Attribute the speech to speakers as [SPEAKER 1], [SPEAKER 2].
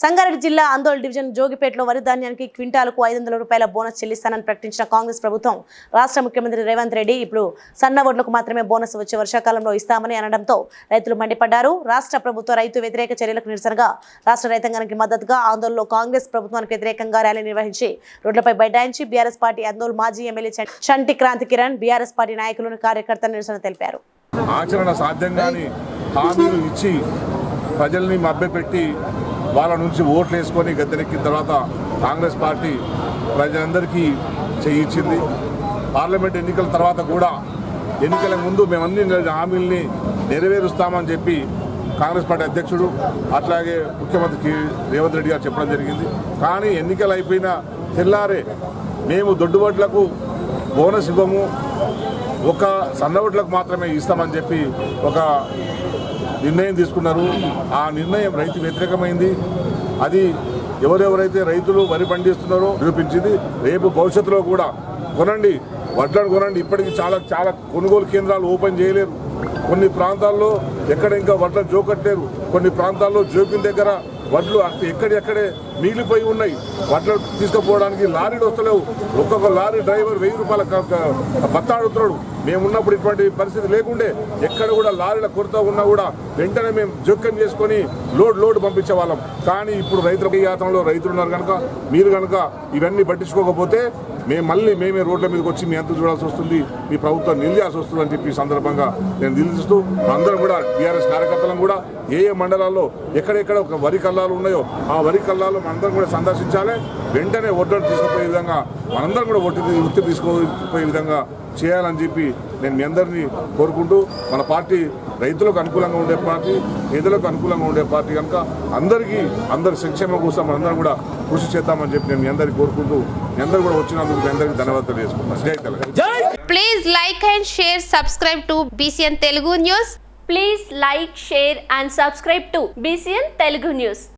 [SPEAKER 1] సంగారెడ్డి జిల్లా ఆందోళన డివిజన్ జోగిపేటలో వరి ధాన్యానికి క్వింటాలకు ఐదు వందల రూపాయల బోనస్ చెల్లిస్తానని ప్రకటించిన కాంగ్రెస్ ప్రభుత్వం. రాష్ట్ర ముఖ్యమంత్రి రేవంత్ రెడ్డి ఇప్పుడు సన్న ఓట్లకు మాత్రమే బోనస్ వచ్చే వర్షాకాలంలో ఇస్తామని అనడంతో రైతులు మండిపడ్డారు. రాష్ట్ర ప్రభుత్వ రైతు వ్యతిరేక చర్యలకు నిరసనగా రాష్ట్ర రైతాంగానికి మద్దతుగా ఆందోళనలో కాంగ్రెస్ ప్రభుత్వానికి వ్యతిరేకంగా ర్యాలీ నిర్వహించి రోడ్లపై బైఠాయించి బీఆర్ఎస్ పార్టీ ఆందోళన మాజీ MLA Chanti Kranthi Kiran BRS party నాయకులను కార్యకర్తలు నిరసన తెలిపారు.
[SPEAKER 2] ఆచరణ హామీలు ఇచ్చి ప్రజల్ని మభ్యపెట్టి వాళ్ళ నుంచి ఓట్లు వేసుకొని గద్దెనెక్కిన తర్వాత కాంగ్రెస్ పార్టీ ప్రజలందరికీ చేయించింది పార్లమెంట్ ఎన్నికల తర్వాత కూడా ఎన్నికల ముందు మేమన్ని హామీల్ని నెరవేరుస్తామని చెప్పి కాంగ్రెస్ పార్టీ అధ్యక్షుడు అట్లాగే ముఖ్యమంత్రి కే- రేవంత్ రెడ్డి గారు చెప్పడం జరిగింది. కానీ ఎన్నికలు అయిపోయిన తెల్లారే మేము దొడ్డుబడ్లకు బోనస్ ఇవ్వము ఒక సన్నవుట్లకు మాత్రమే ఇస్తామని చెప్పి ఒక నిర్ణయం తీసుకున్నారు. ఆ నిర్ణయం రైతు వ్యతిరేకమైంది. అది ఎవరెవరైతే రైతులు వరి పండిస్తున్నారో నిరూపించింది. రేపు భవిష్యత్తులో కూడా కొనండి వడ్లను కొనండి. ఇప్పటికీ చాలా చాలా కొనుగోలు కేంద్రాలు ఓపెన్ చేయలేరు. కొన్ని ప్రాంతాల్లో ఎక్కడ ఇంకా వడ్ల జోకట్లేరు. కొన్ని ప్రాంతాల్లో జోకిన దగ్గర వడ్లు అక్కడ ఎక్కడెక్కడే మిగిలిపోయి ఉన్నాయి. వాటిలో తీసుకుపోవడానికి లారీలు వస్తలేవు. ఒక్కొక్క లారీ డ్రైవర్ వెయ్యి రూపాయల బత్తాడుతున్నాడు. మేమున్నప్పుడు మేము ఉన్నప్పుడు ఇటువంటి పరిస్థితి లేకుండే ఎక్కడ కూడా లారీల కొరత ఉన్నా కూడా వెంటనే మేము జోక్యం చేసుకొని లోడ్ లోడ్ పంపించే వాళ్ళం కానీ ఇప్పుడు రైతుల యాత్రలో రైతులు ఉన్నారు కనుక మీరు కనుక ఇవన్నీ పట్టించుకోకపోతే మేము మళ్ళీ మేమే రోడ్ల మీదకి వచ్చి మీ అంత చూడాల్సి వస్తుంది మీ ప్రభుత్వం నిలియాల్సి వస్తుంది అని చెప్పి సందర్భంగా నేను నిలిచిస్తూ అందరం కూడా బీఆర్ఎస్ కార్యకర్తలను కూడా ఏ ఏ మండలాల్లో ఎక్కడెక్కడ ఒక వరి కల్లాలు ఉన్నాయో ఆ వరి కల్లాలు మనందరం కూడా సందర్శించాలి వెంటనే ఒడ్డు తీసుకుపోయే విధంగా మనందరం కూడా ఒట్టి ఒత్తి తీసుకుపోయే విధంగా చేయాలని చెప్పి నేను మీ అందరినీ కోరుకుంటూ మన పార్టీ రైతులకు అనుకూలంగా ఉండే పార్టీ పేదలకు అనుకూలంగా ఉండే పార్టీ కనుక అందరికీ అందరి సంక్షేమం కోసం మనందరం కూడా కృషి చేద్దామని చెప్పి నేను మీ అందరికీ కోరుకుంటూ మీ అందరూ కూడా వచ్చినందుకు మీ అందరికీ ధన్యవాదాలు చేసుకుంటాను జై Telangana
[SPEAKER 3] Please like and share, subscribe to BCN Telugu News.
[SPEAKER 4] Please like, share and subscribe to BCN Telugu News.